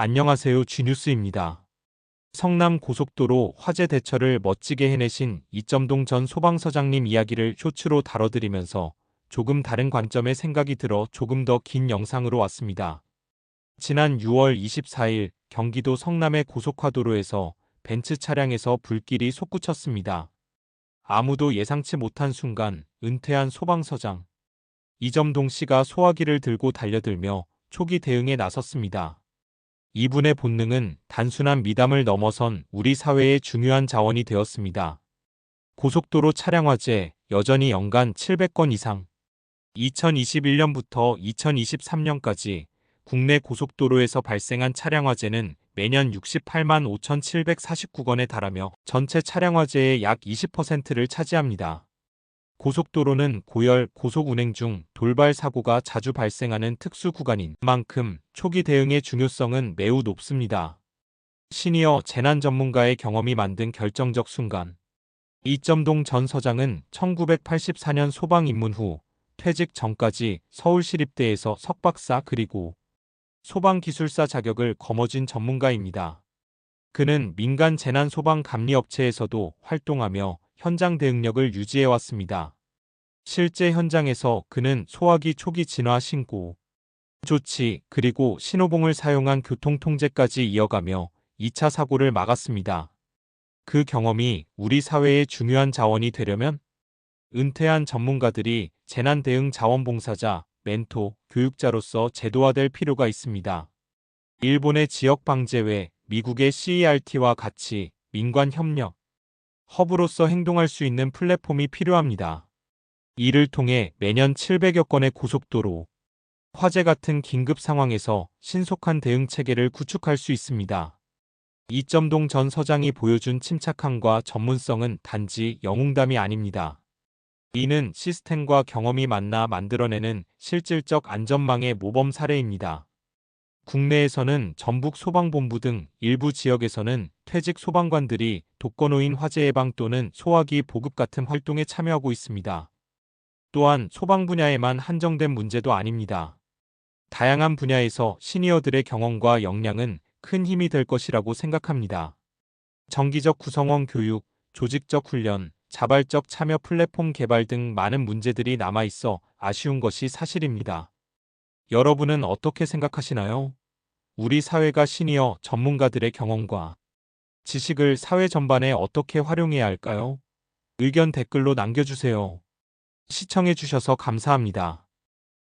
안녕하세요 쥐뉴스입니다. 성남 고속도로 화재 대처를 멋지게 해내신 이점동 전 소방서장님 이야기를 쇼츠로 다뤄드리면서 조금 다른 관점의 생각이 들어 조금 더 긴 영상으로 왔습니다. 지난 6월 24일 경기도 성남의 고속화도로에서 벤츠 차량에서 불길이 솟구쳤습니다. 아무도 예상치 못한 순간 은퇴한 소방서장 이점동 씨가 소화기를 들고 달려들며 초기 대응에 나섰습니다. 이분의 본능은 단순한 미담을 넘어선 우리 사회의 중요한 자원이 되었습니다. 고속도로 차량 화재 여전히 연간 700건 이상. 2021년부터 2023년까지 국내 고속도로에서 발생한 차량 화재는 매년 68만 5,749건에 달하며 전체 차량 화재의 약 20%를 차지합니다. 고속도로는 고열, 고속 운행 중 돌발 사고가 자주 발생하는 특수 구간인 만큼 초기 대응의 중요성은 매우 높습니다. 시니어 재난 전문가의 경험이 만든 결정적 순간. 이점동 전 서장은 1984년 소방 입문 후 퇴직 전까지 서울시립대에서 석박사 그리고 소방기술사 자격을 거머쥔 전문가입니다. 그는 민간 재난 소방 감리 업체에서도 활동하며 현장 대응력을 유지해 왔습니다. 실제 현장에서 그는 소화기 초기 진화 신고, 조치, 그리고 신호봉을 사용한 교통통제까지 이어가며 2차 사고를 막았습니다. 그 경험이 우리 사회의 중요한 자원이 되려면 은퇴한 전문가들이 재난 대응 자원봉사자, 멘토, 교육자로서 제도화될 필요가 있습니다. 일본의 지역방재회, 미국의 CERT와 같이 민관 협력, 허브로서 행동할 수 있는 플랫폼이 필요합니다. 이를 통해 매년 700여 건의 고속도로, 화재 같은 긴급 상황에서 신속한 대응 체계를 구축할 수 있습니다. 이점동 전 서장이 보여준 침착함과 전문성은 단지 영웅담이 아닙니다. 이는 시스템과 경험이 만나 만들어내는 실질적 안전망의 모범 사례입니다. 국내에서는 전북 소방본부 등 일부 지역에서는 퇴직 소방관들이 독거노인 화재 예방 또는 소화기 보급 같은 활동에 참여하고 있습니다. 또한 소방 분야에만 한정된 문제도 아닙니다. 다양한 분야에서 시니어들의 경험과 역량은 큰 힘이 될 것이라고 생각합니다. 정기적 구성원 교육, 조직적 훈련, 자발적 참여 플랫폼 개발 등 많은 문제들이 남아 있어 아쉬운 것이 사실입니다. 여러분은 어떻게 생각하시나요? 우리 사회가 시니어 전문가들의 경험과 지식을 사회 전반에 어떻게 활용해야 할까요? 의견 댓글로 남겨주세요. 시청해주셔서 감사합니다.